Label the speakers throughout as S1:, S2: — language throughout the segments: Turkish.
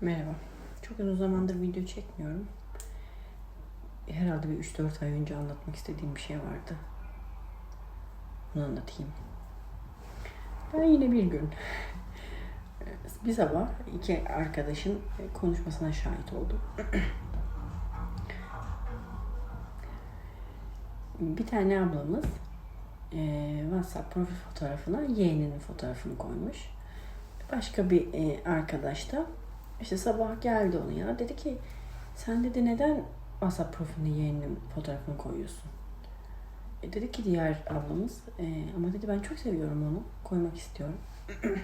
S1: Merhaba. Çok uzun zamandır video çekmiyorum. Herhalde bir 3-4 ay önce anlatmak istediğim bir şey vardı. Onu anlatayım. Ben yine bir gün bir sabah iki arkadaşın konuşmasına şahit oldum. bir tane ablamız eee, WhatsApp profil fotoğrafına yeğeninin fotoğrafını koymuş. Başka bir eee, arkadaş da işte sabah geldi onun ya dedi ki sen dedi neden WhatsApp profiline yeğeninin fotoğrafını koyuyorsun? E dedi ki diğer ablamız "E, ama dedi ben çok seviyorum onu koymak istiyorum.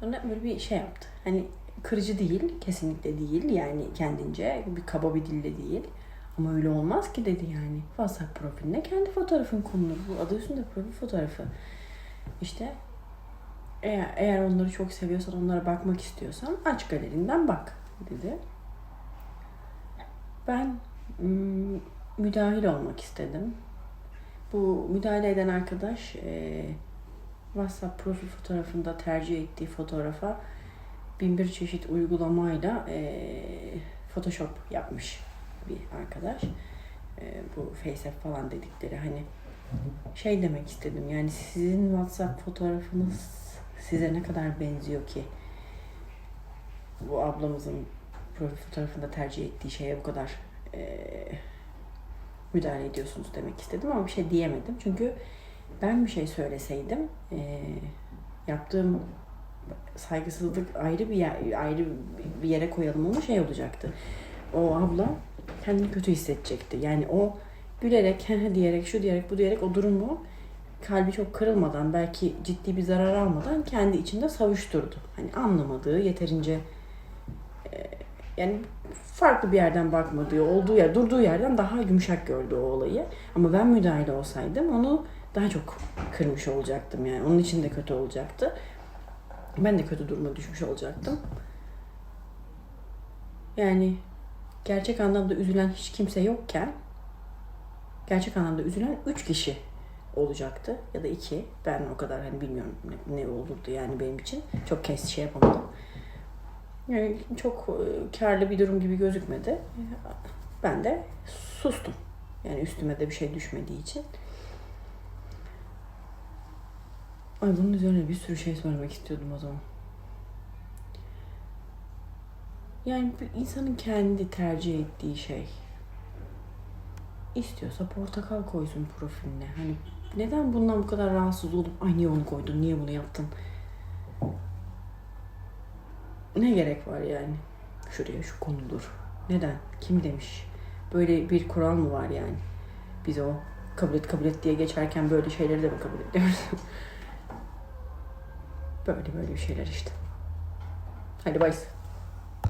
S1: Sonra böyle bir şey yaptı. Hani kırıcı değil, kesinlikle değil yani kendince bir kaba bir dille değil. Ama öyle olmaz ki dedi yani. WhatsApp profiline kendi fotoğrafın konulur. Bu adı üstünde profil fotoğrafı. İşte eğer, eğer onları çok seviyorsan, onlara bakmak istiyorsan aç galerinden bak dedi. Ben müdahil olmak istedim. Bu müdahale eden arkadaş e, WhatsApp profil fotoğrafında tercih ettiği fotoğrafa bin bir çeşit uygulamayla e, Photoshop yapmış bir arkadaş. E, bu FaceApp falan dedikleri hani şey demek istedim yani sizin WhatsApp fotoğrafınız size ne kadar benziyor ki bu ablamızın profil fotoğrafında tercih ettiği şeye bu kadar eee, müdahale ediyorsunuz demek istedim ama bir şey diyemedim. Çünkü ben bir şey söyleseydim eee, yaptığım saygısızlık ayrı bir yer, ayrı bir yere koyalım ama şey olacaktı. O abla kendini kötü hissedecekti. Yani o gülerek, diyerek, şu diyerek, bu diyerek o durumu kalbi çok kırılmadan, belki ciddi bir zarar almadan kendi içinde savuşturdu. Hani anlamadığı, yeterince e, yani farklı bir yerden bakmadığı, olduğu yer, durduğu yerden daha yumuşak gördü o olayı. Ama ben müdahale olsaydım onu daha çok kırmış olacaktım yani. Onun için de kötü olacaktı. Ben de kötü duruma düşmüş olacaktım. Yani gerçek anlamda üzülen hiç kimse yokken gerçek anlamda üzülen üç kişi olacaktı ya da iki. Ben o kadar hani bilmiyorum ne, ne olurdu yani benim için. Çok kes şey yapamadım. Yani çok e, karlı bir durum gibi gözükmedi. Ben de sustum. Yani üstüme de bir şey düşmediği için. Ay bunun üzerine bir sürü şey söylemek istiyordum o zaman. Yani insanın kendi tercih ettiği şey. İstiyorsa portakal koysun profiline. Hani neden bundan bu kadar rahatsız olup ay niye onu koydun, niye bunu yaptın? Ne gerek var yani? Şuraya şu konulur. Neden? Kim demiş? Böyle bir kural mı var yani? Biz o kabul et kabul et diye geçerken böyle şeyleri de mi kabul ediyoruz? böyle böyle şeyler işte. Hadi bye.